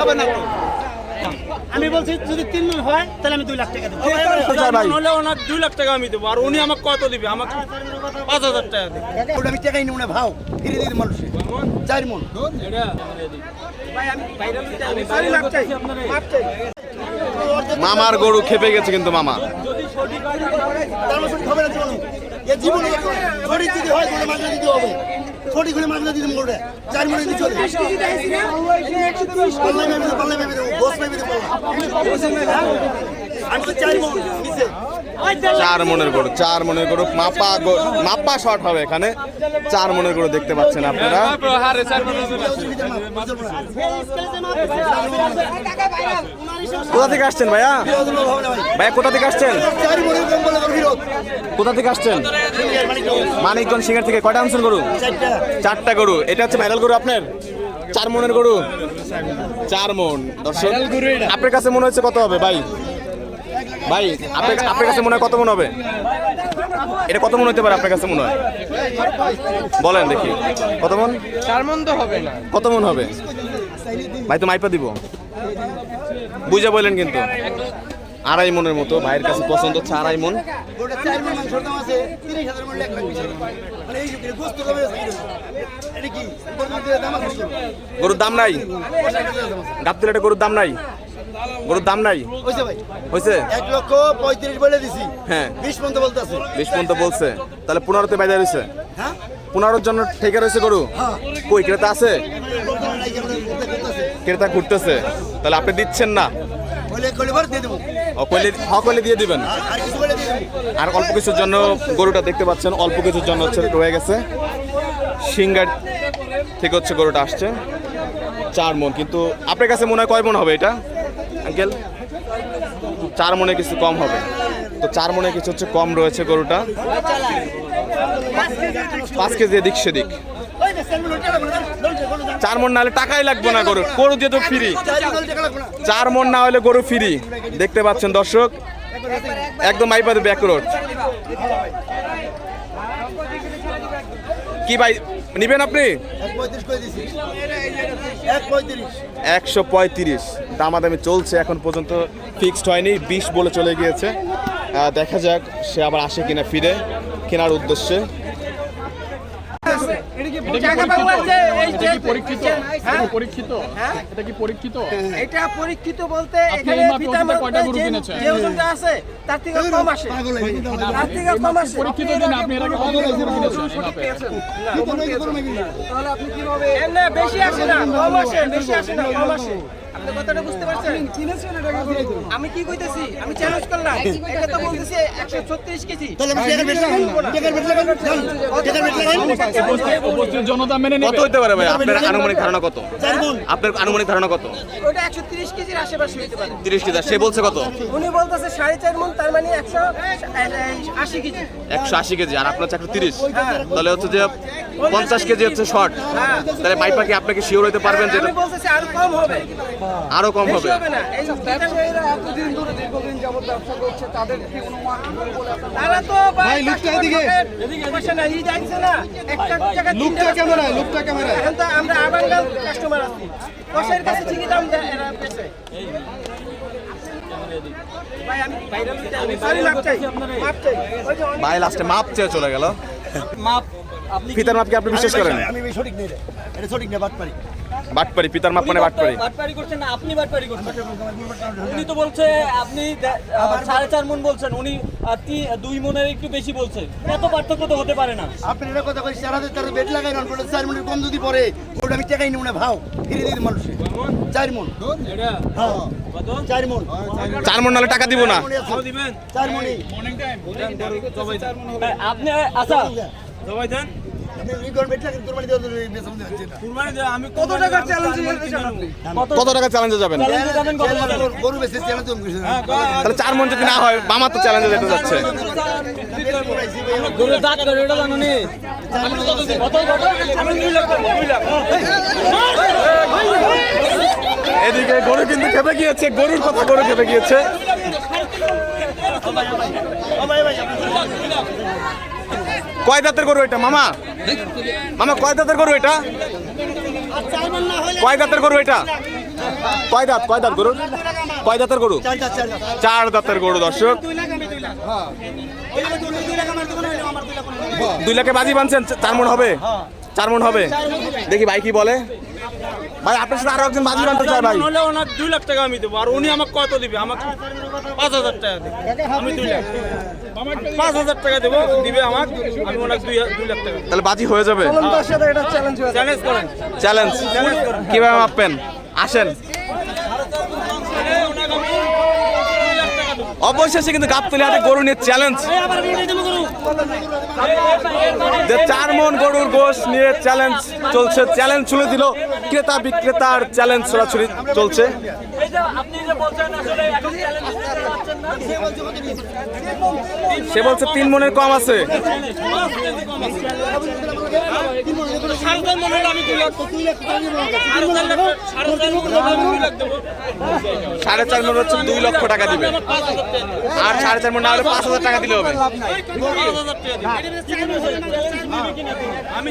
হবে না তো? আমি বলছি যদি তিন মন হয় তাহলে আমি দুই লাখ টাকা দেবো। হলে ওনার দুই লাখ টাকা আমি দেবো আর উনি আমাকে কত দিবে? আমাকে পাঁচ হাজার টাকা দেবে। ওটা আমি টাকাই নেব না ভাও। ফিরে মানুষে। চার মন মামার গরু খেপে গেছে কিন্তু মামা। তার সঠিক হবে না জীবনে। এ জীবনে সঠিক যদি হয় দিতে হবে। সঠিক হলে মাগনা দিদি মোড়ে চার মনে দিয়ে চলে। পাল্লাই মেপে দেবো পাল্লাই মেপে দেবো, বস মেপে দেবো। আমি তো নিচে চার মনের গরু, চার মনের গরু। মাপা মাপা শর্ট হবে এখানে। চার মনের গরু দেখতে পাচ্ছেন আপনারা। কোথা থেকে আসছেন ভাইয়া? ভাইয়া, কোথা থেকে আসছেন? কোথা থেকে আসছেন? মানিকগঞ্জ সিঙ্গার থেকে কয়টা আনছেন গরু? চারটা চারটা গরু। এটা হচ্ছে ভাইরাল গরু আপনার? চার মনের গরু। চার মন। দর্শক, আপনার কাছে মনে হচ্ছে কত হবে ভাই? ভাই আপনার কাছে মনে হয় কত মন হবে? এটা কত মন হতে পারে আপনার কাছে মনে হয়? বলেন দেখি। কত মন? চার মন তো হবে না। কত মন হবে? ভাই তো মাইপা দিব। বুঝে বললেন কিন্তু। আড়াই মনের মতো ভাইয়ের কাছে পছন্দ হচ্ছে আড়াই মন। গরুর দাম নাই? গাবতুল এটা গরুর দাম নাই? গরুর দাম নাই? হয়েছে ভাই। হয়েছে এক লক্ষ পঁয়ত্রিশ বলে দিছি। হ্যাঁ। বিশ পর্যন্ত বলতে আছে বিশ পর্যন্ত বলছে। তাহলে পনেরোতে বাইরে রয়েছে? হ্যাঁ? পনেরোর জন্য ঠেকে রয়েছে গরু? হ্যাঁ। কই ক্রেতা আছে? করতে ঘুরতেছে তাহলে আপনি দিচ্ছেন না? দিয়ে দিবেন। আর অল্প কিছুর জন্য গরুটা দেখতে পাচ্ছেন অল্প কিছুর জন্য হচ্ছে রয়ে গেছে। সিঙ্গার থেকে হচ্ছে গরুটা আসছে। চার মন। কিন্তু আপনার কাছে মনে হয় কয় মন হবে এটা? আঙ্কেল? চার মনে কিছু কম হবে। তো চার মনে কিছু হচ্ছে কম রয়েছে গরুটা। পাঁচ কেজি এদিক সেদিক। চার মন না হলে টাকাই লাগবে না গরু গরু দিয়ে তো ফ্রি চার মন না। হলে গরু ফ্রি দেখতে পাচ্ছেন দর্শক, একদম আইপাতে ব্যাক রোড। কি ভাই নিবেন আপনি। একশো পঁয়ত্রিশ। দামাদামি চলছে এখন পর্যন্ত ফিক্সড হয়নি বিশ বলে চলে গিয়েছে। দেখা যাক সে আবার আসে কিনা ফিরে কেনার উদ্দেশ্যে টাকা পাবো আছে, এই যে- পরীক্ষিত? হ্যাঁ? পরীক্ষিত? এটা কি পরীক্ষিত? এটা পরীক্ষিত বলতে এখানে কয়টা গরু কিনেছেন? যে ওজনটা আছে তার থেকে কম আসে। পাগল গেছে। তার থেকে কম আসে। পরীক্ষিত দিন আপনি এর আগে কত গরু কিনেছেন? এই মাপে? না বেশি আসে না কম আসে বেশি আসে না কম আসে। আপনি কথাটা বুঝতে পারছেন? আমি কি কইতেছি? আমি চ্যালেঞ্জ করলাম। এটা তো বলতেছি 136 কেজি। তাহলে আপনি বেশি। টাকার বেশি লাগান। টাকার বেশি লাগান। উপস্থিত- জনতা মেনে কত হতে পারে ভাই? আপনার আনুমানিক ধারণা কত? চার। আপনার আনুমানিক ধারণা কত? ওটা 130 কেজির আশেপাশে হইতে পারে। তিরিশ কেজি। সে বলছে কত? উনি বলতেছে সাড়ে চার তার মানে একশো আশি কেজি। একশো আশি কেজি। আর আপনার একশো তিরিশ। তাহলে হচ্ছে যে পঞ্চাশ কেজি হচ্ছে শর্ট। তাহলে পাইপা কি আপনাকে শিওর হতে পারবেন যে আমি বলতেছি আরও কম হবে। আরও কম হবে। হবে না। এই তারা তো ভাই আমরা আবাঙ্গাল কাস্টমার আছি। কাছে ঠিকই দাম লাস্টে মাপ চেয়ে চলে গেল। মাপ আপনি পিতার মাপ আপনি বিশ্বাস করেন? আমি সঠিক নেই এটা সঠিক না বাদ পারি বাটপারি পিতার মাপ মানে বাটপারি বাটপারি করছেন না আপনি বাটপারি করছেন। উনি তো বলছে আপনি সাড়ে চার মন বলছেন উনি দুই মনের একটু বেশি বলছে। এত পার্থক্য তো হতে পারে না। আপনি এটা কথা কই চার হাজার টাকা বেড লাগাই না বলে চার মনের কম যদি পড়ে ওটা আমি টাকাই নেব না ভাও ফিরে দিতে মানুষে। চার মন। হ্যাঁ চার মন। চার মন নাহলে টাকা দিব না। দিবেন চার মনে আপনি আচ্ছা। সবাই দেন। আমি কত টাকার চ্যালেঞ্জ কত টাকা চ্যালেঞ্জে যাবেন চ্যালেঞ্জে যাবেন কত টাকা গরু- গরু বেশি চ্যালেঞ্জ তাহলে চার মন যদি না হয় মামার তো চ্যালেঞ্জে যেতে যাচ্ছে এদিকে গরু কিন্তু খেপে গিয়েছে গরুর কথা গরু খেপে গিয়েছে কয় দাঁতের গরু এটা, মামা? মামা, কয় দাঁতের গরু এটা? কয় দাঁতের গরু এটা? কয় দাঁত কয় দাঁত গরু কয় দাঁতের গরু? চার দাঁতের গরু, দর্শক। দুই লাখে বাজি বানছেন, চার মন হবে? চার মন হবে? দেখি ভাই কি বলে। ভাই আপনার সাথে আরও একজন বাজি বানতে চায় ভাই। হলে ওনার দুই লাখ টাকা আমি দেবো আর উনি আমাকে কত দিবে? আমাকে পাঁচ হাজার টাকা দেবে। আমি দুই লাখ। পাঁচ হাজার টাকা দেবো দিবে আমাকে আমি ওনাকে দুই দুই লাখ টাকা তাহলে বাজি হয়ে যাবে। তার সাথে এটা চ্যালেঞ্জ চ্যালেঞ্জ করেন। চ্যালেঞ্জ কীভাবে মাপবেন? আসেন। অবশেষে কিন্তু গাবতলি হাতে গরু নিয়ে চ্যালেঞ্জ যে চার মন গরুর গোশ নিয়ে চ্যালেঞ্জ চলছে। চ্যালেঞ্জ ছুড়ে দিল। ক্রেতা বিক্রেতার চ্যালেঞ্জ ছড়াছড়ি চলছে। আপনি যে বলছেন আসলে এখন চ্যালেঞ্জ সে বলছে তিন মনের কম আছে। সাড়ে চার মনে হচ্ছে দুই লক্ষ টাকা দিবে। আর সাড়ে চার মন না হলে পাঁচ হাজার টাকা দিলে হবে। আমি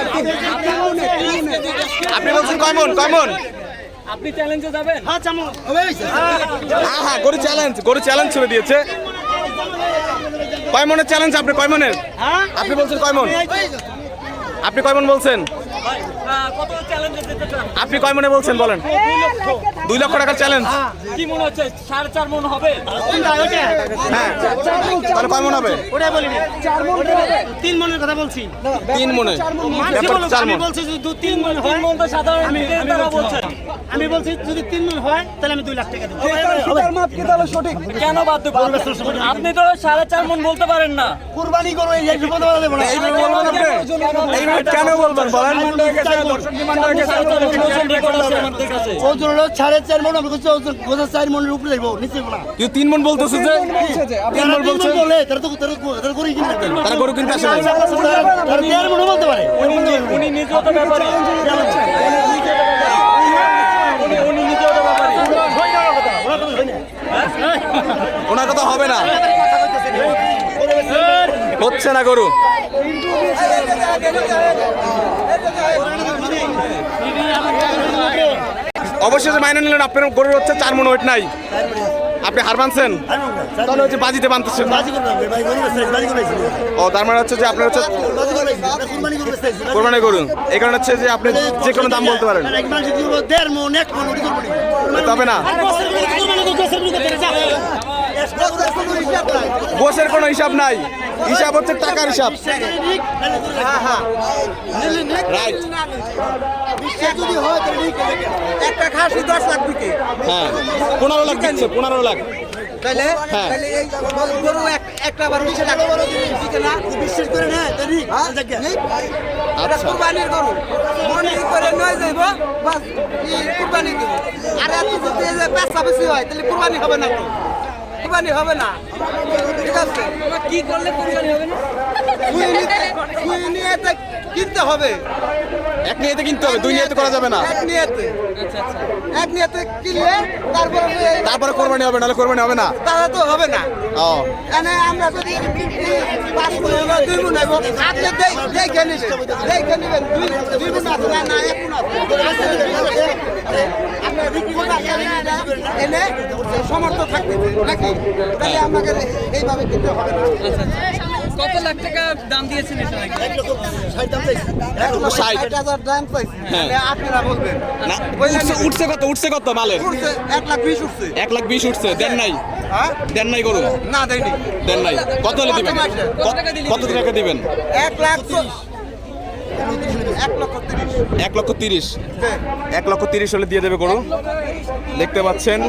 আপনি বলছেন কয় মন কয় মন? আপনি চ্যালেঞ্জে যাবেন? হ্যাঁ চামন হ্যাঁ হ্যাঁ গরু চ্যালেঞ্জ গরু চ্যালেঞ্জ ছুড়ে দিয়েছে। কয় মনের চ্যালেঞ্জ আপনি কয় মনের? হ্যাঁ? আপনি বলছেন কয় মন? আপনি কয় মন বলছেন? আপনি কয় মনে বলছেন বলেন? দুই লক্ষ টাকার চ্যালেঞ্জ কি মনে হচ্ছে? সাড়ে চার মন হবে? হ্যাঁ। তাহলে কয় মন হবে? ওটাই বলি তিন মনের কথা বলছি। তিন মনে। চার আমি মন। বলছি যদি দু তিন মন তিন হয় মন তো সাধারণ তারা বলছেন আমি বলছি যদি তিন মন হয় তাহলে আমি দুই লাখ টাকা দেবো। কেন বাদ দেবো আপনি তো সাড়ে চার মন বলতে পারেন না। কুরবানি করো এই বিপদ দেবো না। এইভাবে বলবেন কেন বলবেন? বলেন। সাড়ে চার ওজন রেকর্ড আছে আমাদের কাছে। ওজন হলো সাড়ে চার মন আমি বলছি ওজন গোজা চার মনের উপরে যাইবো নিচে না কিন্তু তিন মন বলতেছে যে? তিন মন বলছে বলে তারা তো তারা তারা করে কিনতে তারা গরু কিনতে আসে। তারা দেড় মনে বলতে পারে। উনি নিজেও তো ব্যাপারী। উনি উনি নিজেও তো ব্যাপারী। ওনার কথা হবে না। হচ্ছে না গরু। অবশেষে মাইনে নিলেন আপনার গরুর হচ্ছে চার মন ওয়েট নাই। আপনি হার মানছেন? তাহলে হচ্ছে বাজিতে বানতেছেন। ও তার মানে হচ্ছে যে আপনার হচ্ছে কুরবানি গরু। এই কারণে হচ্ছে যে আপনি যে কোনো দাম বলতে পারেন। তবে না। গোসের কোনো হিসাব নাই। হিসাব হচ্ছে টাকার হিসাব। হয় তাহলে ঠিক একটা খাসি দশ লাখ দিকে হ্যাঁ। পনেরো লাখ দিচ্ছে পনেরো লাখ। তাহলে হ্যাঁ। তাহলে এই গরু এক- একটা বার বিশ লাখ দিকে না? বিশ্বাস করে না হ্যাঁ? এটা আচ্ছা। কুরবানির গরু। মনে করে নয় যাইব বাস কুরবানি দেব আর এত যদি এই বেশি হয় তাহলে কুরবানি হবে না তো কুরবানি হবে না। ঠিক আছে? কি করলে কুরবানি হবে না? ছুঁয়ে নিতে ছুঁয়ে নিয়ে তো কিনতে হবে। এক নিয়েতে কিনতে হবে দুই নিয়েতে করা যাবে না। এক নিয়েতে। এক নিয়েতে কিনলে তারপরে তারপরে কোরবানি হবে নাহলে কোরবানি হবে না। তারা তো হবে না। ও। এনে আমরা যদি পাঁচ দুই মন হইব আপনি দেই দেখে নিবেন। দেখে নিবেন। দুই দুই মন আছে না এক মন আছে। আপনার এনে সমর্থ থাকতে নাকি? তাহলে আমাকে এইভাবে কিনতে হবে না। কত লাখ টাকা দাম দিয়েছেন এটা ষাট ষাট হাজার দাম পাইছি হ্যাঁ। আপনারা বলবেন। উঠছে উঠছে কত উঠছে কত মালের? এক লাখ বিশ উঠছে। এক লাখ বিশ উঠছে দেন নাই? হ্যাঁ? দেন নাই গরু? না দেয়নি। দেন নাই। কত হলে দিবেন? কত- টাকা দিবেন? এক লাখ এক লক্ষ তিরিশ। এক লক্ষ তিরিশ। হলে দিয়ে দেবে গরু দেখতে পাচ্ছেন।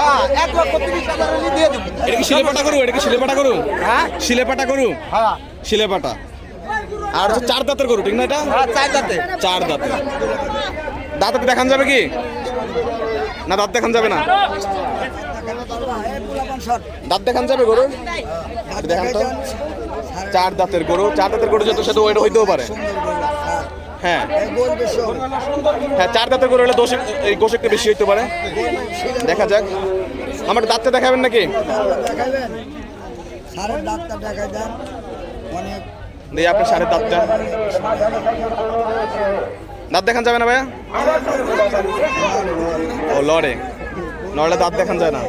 হ্যাঁ এক লক্ষ তিরিশ হাজার হলে দিয়ে দেবো। এটা কি শিলেপাটা গরু এটা কি শিলেপাটা গরু হ্যাঁ। শিলেপাটা হ্যাঁ। শিলেপাটা আর চার দাঁতের গরু ঠিক না এটা? হ্যাঁ, চার দাঁতে। চার দাঁতে। দাঁত দেখান যাবে কি? না দাঁত দেখান যাবে না? দাঁত দেখান যাবে গরু দেখান তো। চার দাঁতের গরু চার দাঁতের গরু যত সাথে ওইটা হইতেও পারে। হ্যাঁ। হ্যাঁ চার দাঁতের গরু হলে দোষ এই গোশ একটু বেশি হইতে পারে। দেখা যাক। আমার দাঁতটা দেখাবেন নাকি? দিয়ে আপনার সাড়ে দাঁতটা। দাঁত দেখান যাবে না ভাইয়া? ও লড়ে। লড়লে দাঁত দেখান যায় না।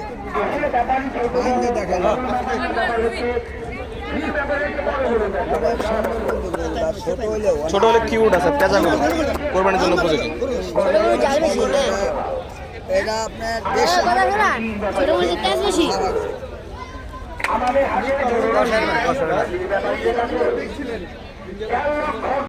ছোট হলে কিউট আছে পেঁচাগুলো কোরবানির জন্য উপযোগী। এটা আপনার ছোট মুরগির কাজ বেশি